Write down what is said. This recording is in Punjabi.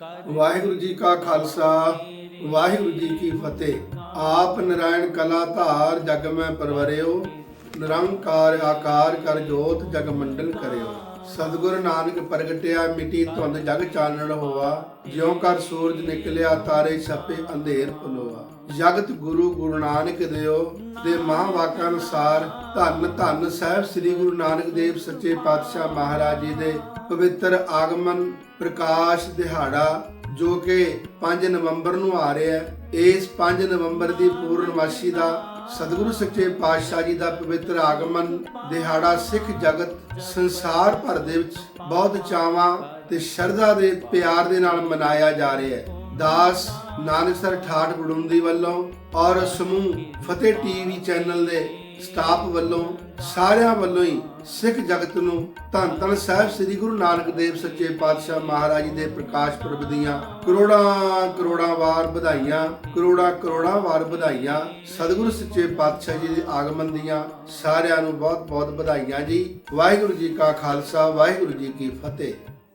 ਵਾਹਿਗੁਰੂ ਜੀ ਕਾ ਖਾਲਸਾ, ਵਾਹਿਗੁਰੂ ਜੀ ਕੀ ਫਤਿਹ। ਆਪ ਨਰਾਇਣ ਕਲਾ ਧਾਰ ਜਗ ਮੈਂ ਪਰਵਰਿਓ, ਨਿਰੰਕਾਰ ਆਕਾਰ ਕਰ ਜੋਤ ਜਗ ਮੰਡਲ ਕਰਿਓ। ਸਤਿਗੁਰ ਨਾਨਕ ਪ੍ਰਗਟਿਆ, ਮਿਟੀ ਧੁੰਦ ਜਗ ਚਾਨਣ ਹੋਆ, ਜਿਉ ਕਰ ਸੂਰਜ ਨਿਕਲਿਆ, ਤਾਰੇ ਛਪੇ ਅੰਧੇਰ ਪਲੋਆ ਜਗਤ ਗੁਰੂ ਗੁਰੂ ਨਾਨਕ ਦਿਓ, ਦੇ ਮਹਾਂ ਅਨੁਸਾਰ ਧੰਨ ਧੰਨ ਸਾਹਿਬ ਸ੍ਰੀ ਗੁਰੂ ਨਾਨਕ ਦੇਵ ਸੱਚੇ ਪਾਤਸ਼ਾਹ ਮਹਾਰਾਜ ਜੀ ਦੇ ਪਵਿੱਤਰ ਆਗਮਨ ਪ੍ਰਕਾਸ਼ ਦਿਹਾੜਾ ਜੋ ਕਿ 5 ਨਵੰਬਰ ਨੂੰ ਆ ਰਿਹਾ ਹੈ। ਇਸ 5 ਨਵੰਬਰ ਦੀ ਪੂਰਨਮਾਸ਼ੀ ਦਾ ਸਤਿਗੁਰੂ ਸੱਚੇ ਪਾਤਸ਼ਾਹ ਜੀ ਦਾ ਪਵਿੱਤਰ ਆਗਮਨ, ਦਿਹਾੜਾ, ਸਿੱਖ ਜਗਤ, ਸੰਸਾਰ ਭਰ ਦੇ ਵਿੱਚ ਬਹੁਤ ਚਾਵਾਂ ਤੇ ਸ਼ਰਧਾ ਦੇ ਪਿਆਰ ਦੇ ਨਾਲ ਮਨਾਇਆ ਜਾ ਰਿਹਾ ਹੈ। ਦਾਸ ਨਾਨਕ ਸਰ ਠਾਠ ਬੜੁੰਦੀ ਵੱਲੋਂ ਔਰ ਸਮੂਹ ਫਤਿਹ ਟੀਵੀ ਚੈਨਲ ਦੇ ਸਟਾਫ ਵੱਲੋਂ ਸਾਰਿਆਂ ਵੱਲੋਂ ਹੀ ਸਿੱਖ ਜਗਤ ਨੂੰ ਧੰਨ ਧੰਨ ਸਾਹਿਬ ਸ੍ਰੀ ਗੁਰੂ ਨਾਨਕ ਦੇਵ ਸੱਚੇ ਪਾਤਸ਼ਾਹ ਮਹਾਰਾਜ ਜੀ ਦੇ ਪ੍ਰਕਾਸ਼ ਪੁਰਬ ਦੀਆਂ ਕਰੋੜਾਂ ਕਰੋੜਾਂ ਵਾਰ ਵਧਾਈਆਂ, ਕਰੋੜਾਂ ਕਰੋੜਾਂ ਵਾਰ ਵਧਾਈਆਂ ਸਤਿਗੁਰੂ ਸੱਚੇ ਪਾਤਸ਼ਾਹ ਜੀ ਦੇ ਆਗਮਨ ਦੀਆਂ ਸਾਰਿਆਂ ਨੂੰ ਬਹੁਤ ਬਹੁਤ ਵਧਾਈਆਂ ਜੀ। ਵਾਹਿਗੁਰੂ ਜੀ ਕਾ ਖਾਲਸਾ, ਵਾਹਿਗੁਰੂ ਜੀ ਕੀ ਫਤਿਹ।